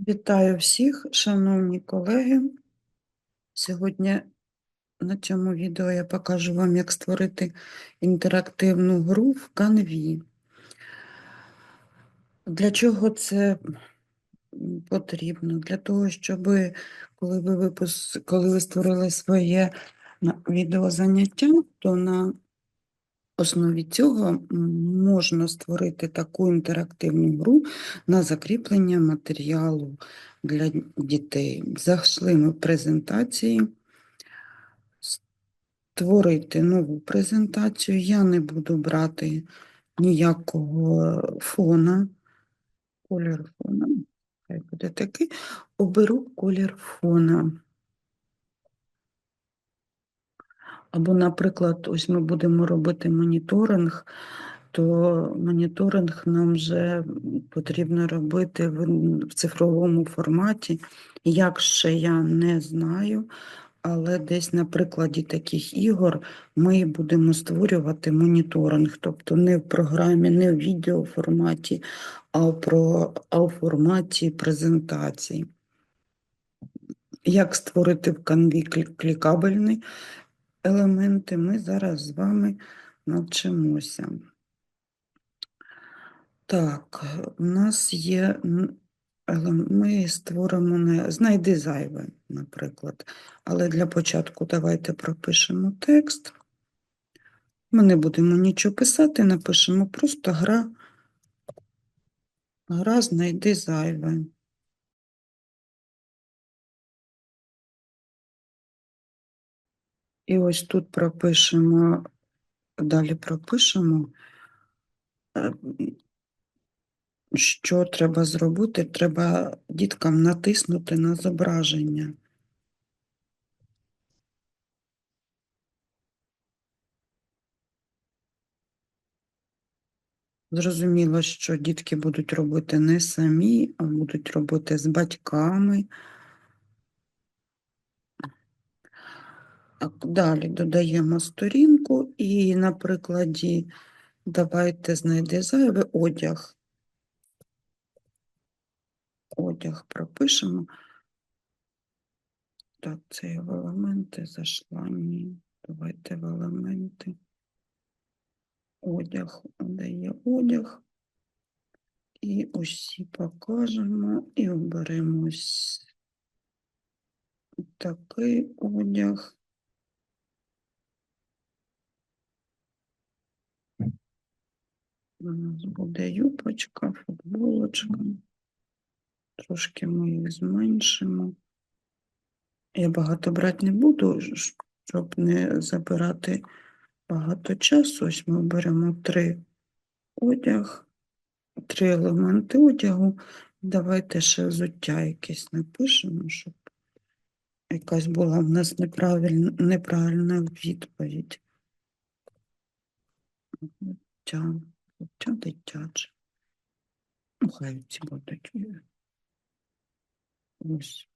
Вітаю всіх, шановні колеги. Сьогодні на цьому відео я покажу вам, як створити інтерактивну гру в Canvі. Для чого це потрібно? Для того, щоб коли ви, випус... коли ви створили своє відеозаняття, то на основі цього можна створити таку інтерактивну гру на закріплення матеріалу для дітей. Зайшли ми в презентації, створити нову презентацію. Я не буду брати ніякого фона, колір фона, хай буде такий, оберу колір фона. Або, наприклад, ось ми будемо робити моніторинг, то моніторинг нам вже потрібно робити в, цифровому форматі. Як ще я не знаю, але десь на прикладі таких ігор ми будемо створювати моніторинг, тобто не в програмі, не в відеоформаті, а, про, а в форматі презентації. Як створити в клі- клікабельний елементи ми зараз з вами навчимося. Так, у нас є, ми створимо, не- знайди зайве, наприклад. Але для початку давайте пропишемо текст. Ми не будемо нічого писати, напишемо просто гра, гра знайди зайве. І ось тут пропишемо, далі пропишемо, е, що треба зробити. Треба діткам натиснути на зображення. Зрозуміло, що дітки будуть робити не самі, а будуть робити з батьками. Так, далі додаємо сторінку і на прикладі давайте знайди зайве одяг. Одяг пропишемо. Так, це в елементи зайшла. Ні. Давайте в елементи. Одяг, де є одяг. І усі покажемо і оберемо ось такий одяг. У нас буде юбочка, футболочка. Трошки ми їх зменшимо. Я багато брати не буду, щоб не забирати багато часу. Ось ми беремо три одяг, три елементи одягу. Давайте ще взуття якесь напишемо, щоб якась була в нас неправильна, неправильна відповідь. Взуття, взуття дитяче. Хай ці будуть. Ось.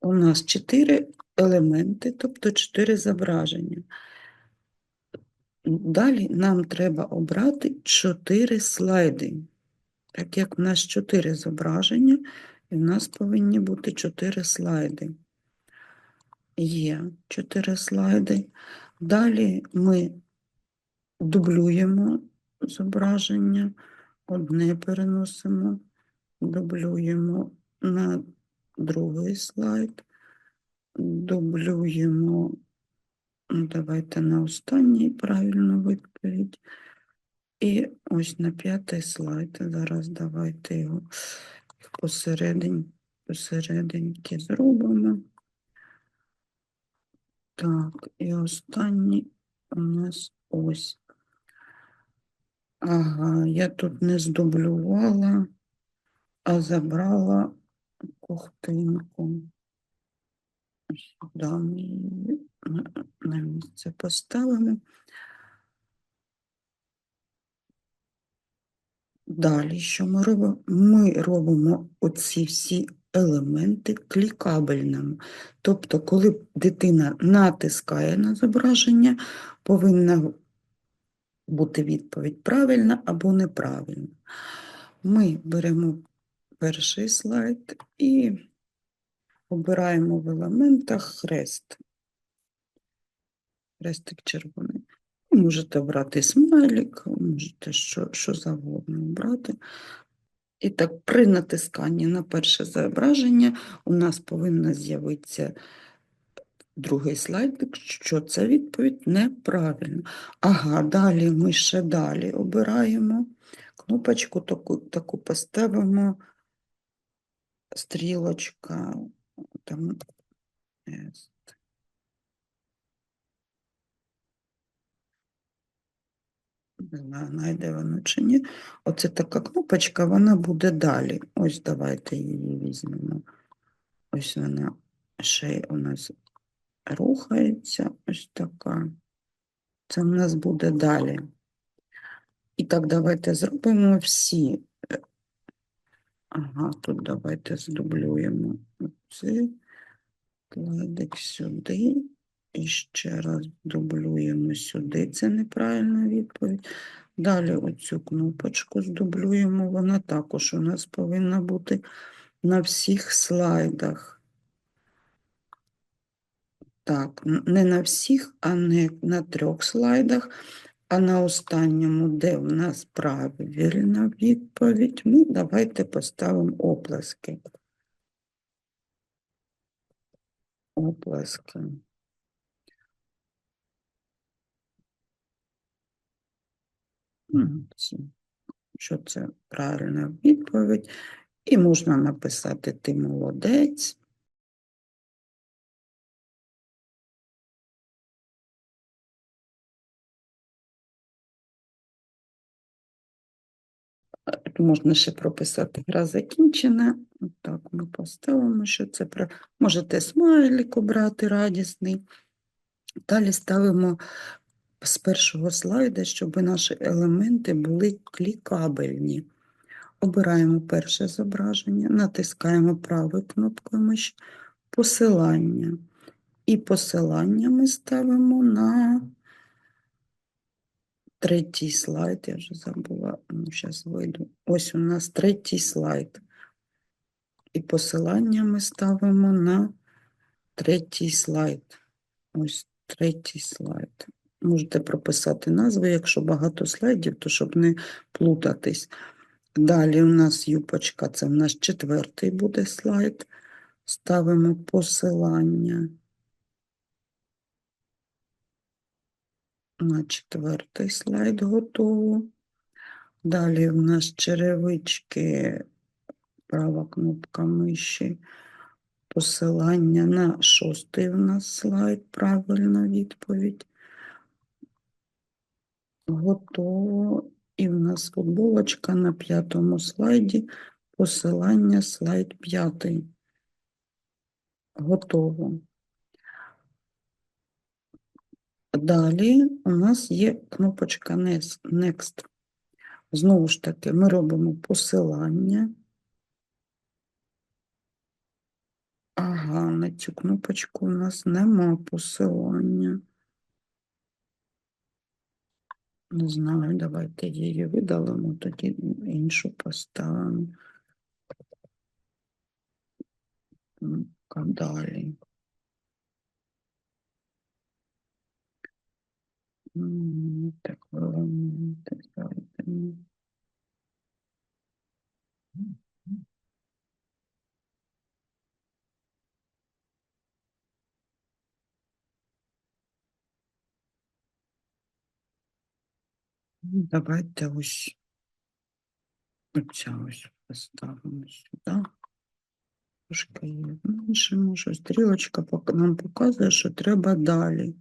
У нас чотири елементи, тобто чотири зображення. Далі нам треба обрати чотири слайди. Так як в нас чотири зображення, і в нас повинні бути чотири слайди. Є чотири слайди. Далі ми дублюємо зображення, одне переносимо, дублюємо на другий слайд, дублюємо, ну, давайте на останній правильну відповідь. І ось на п'ятий слайд. Зараз давайте його посередині, посерединки зробимо. Так, і останній у нас ось. Ага, я тут не здублювала, а забрала ковтинку. Сюди ми на місце поставимо. Далі, що ми робимо? Ми робимо оці всі елементи клікабельними. Тобто, коли дитина натискає на зображення, повинна бути відповідь правильна або неправильна. Ми беремо перший слайд і обираємо в елементах хрест. Хрестик червоний. Ви Можете обрати смайлик, можете що, що завгодно обрати. І так, при натисканні на перше зображення у нас повинна з'явитися другий слайдик, що це відповідь неправильно. Ага, далі ми ще далі обираємо. Кнопочку таку, таку поставимо, стрілочка, там, не знаю, знайде воно чи ні. Оце така кнопочка, вона буде далі. Ось давайте її візьмемо. Ось вона ще у нас рухається, ось така. Це в нас буде далі. І так, давайте зробимо всі. Ага, тут давайте здублюємо цей кладик сюди. І ще раз дублюємо сюди. Це неправильна відповідь. Далі оцю кнопочку здублюємо. Вона також у нас повинна бути на всіх слайдах. Так, не на всіх, а не на трьох слайдах, а на останньому, де в нас правильна відповідь, ми давайте поставимо оплески. Оплески. Що це правильна відповідь. І можна написати ти молодець. Можна ще прописати гра закінчена. Так, ми поставимо, що це про. Можете смайлик обрати радісний. Далі ставимо з першого слайда, щоб наші елементи були клікабельні. Обираємо перше зображення, натискаємо правою кнопкою миші посилання. І посилання ми ставимо на третій слайд. Я вже забула, ну, зараз вийду. Ось у нас третій слайд. І посилання ми ставимо на третій слайд. Ось третій слайд. Можете прописати назви, якщо багато слайдів, то щоб не плутатись. Далі у нас юпочка, це в нас четвертий буде слайд. Ставимо посилання на четвертий слайд готово. Далі у нас черевички, права кнопка миші, посилання на шостий у нас слайд, правильна відповідь. Готово. І в нас футболочка на п'ятому слайді, посилання слайд п'ятий. Готово. Далі у нас є кнопочка Next. Знову ж таки, ми робимо посилання. Ага, на цю кнопочку у нас нема посилання. Не знаю, давайте її видалимо, тоді іншу поставимо. Ну-ка, Далі. Так, давайте. Ну, ось оця ось поставимо сюди. Трошки її зменшимо, що стрілочка нам показує, що треба далі.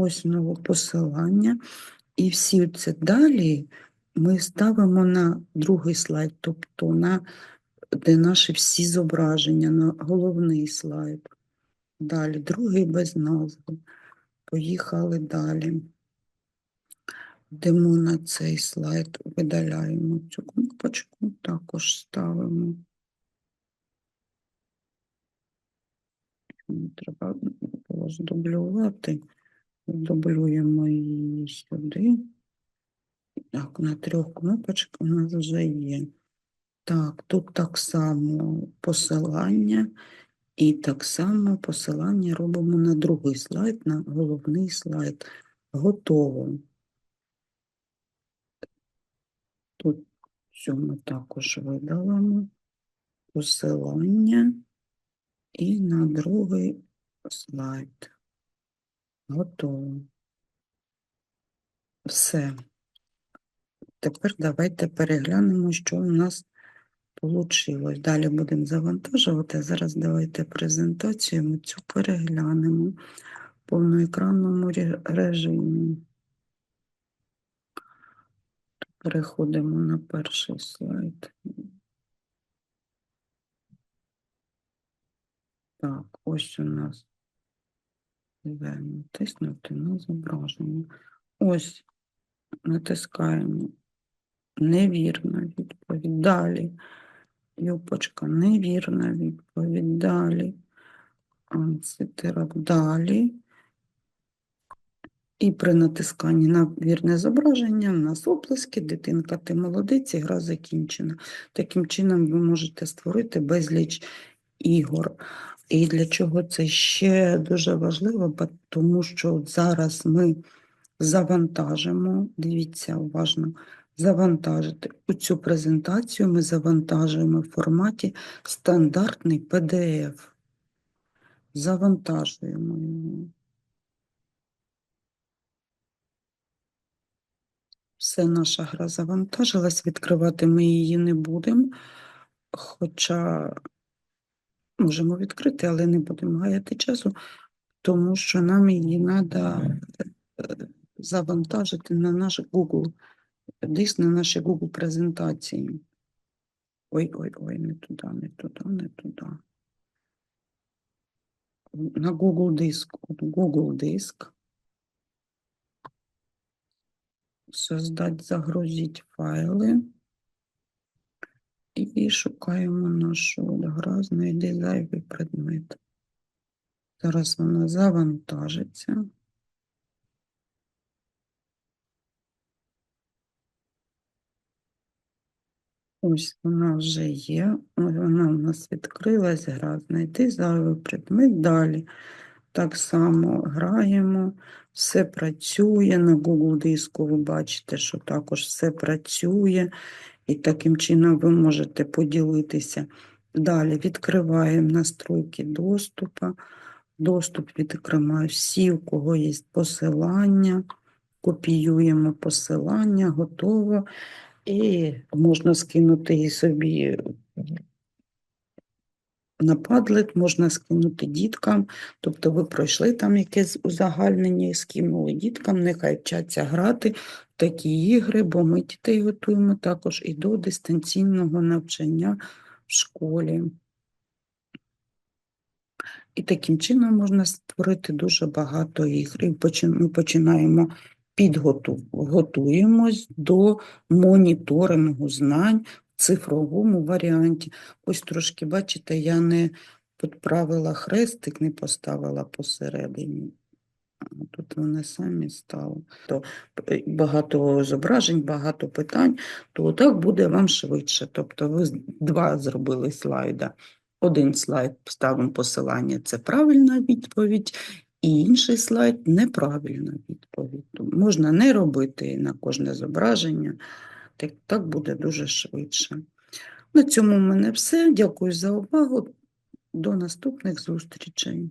Ось знову посилання. І всі це далі ми ставимо на другий слайд, тобто на де наші всі зображення, на головний слайд. Далі, другий без назви. Поїхали далі. Йдемо на цей слайд, видаляємо цю кнопочку, також ставимо. Треба було здублювати. Здублюємо її сюди. Так, на трьох кнопочках у нас вже є. Так, тут так само посилання, і так само посилання робимо на другий слайд, на головний слайд. Готово. Тут цю ми також видалимо. Посилання і на другий слайд. Готово. Все. Тепер давайте переглянемо, що у нас вийшло. Далі будемо завантажувати. Зараз давайте презентацію ми цю переглянемо в повноекранному режимі. Переходимо на перший слайд. Так, ось у нас натиснути на зображення. Ось натискаємо. Невірна відповідь. Далі. Юпочка, невірна відповідь. Далі. Анситерап. Далі. І при натисканні на вірне зображення в нас оплески, дитинка, ти молодець, і гра закінчена. Таким чином ви можете створити безліч ігор. І для чого це ще дуже важливо, тому що зараз ми завантажимо, дивіться уважно, завантажити у цю презентацію ми завантажуємо в форматі стандартний PDF. Завантажуємо його. Все, наша гра завантажилась, відкривати ми її не будемо, хоча можемо відкрити, але не будемо гаяти часу, тому що нам її треба завантажити на наш Google, десь на наші Google презентації. Ой, ой, ой, не туди, не туди, не туди. На Google диск, Google диск. Создать, загрузить файли. І шукаємо нашу от гра, знайди зайвий предмет. Зараз вона завантажиться. Ось вона вже є. Вона у нас відкрилась гра. Знайти зайвий предмет далі. Так само граємо, все працює. На Google диску ви бачите, що також все працює. І таким чином ви можете поділитися. Далі відкриваємо настройки доступу. Доступ відкриваю всі, у кого є посилання. Копіюємо посилання, готово. І можна скинути і собі на падлет, можна скинути діткам. Тобто ви пройшли там якесь узагальнення і скинули діткам, нехай вчаться грати в такі ігри, бо ми дітей готуємо також і до дистанційного навчання в школі. І таким чином можна створити дуже багато ігр. Ми починаємо підготуємось до моніторингу знань цифровому варіанті. Ось трошки, бачите, я не підправила хрестик, не поставила посередині. Тут вони самі стали. То е, багато зображень, багато питань, то так буде вам швидше. Тобто ви два зробили слайда. Один слайд ставимо посилання, це правильна відповідь, і інший слайд неправильна відповідь. Можна не робити на кожне зображення, так, так буде дуже швидше. На цьому в мене все. Дякую за увагу. До наступних зустрічей.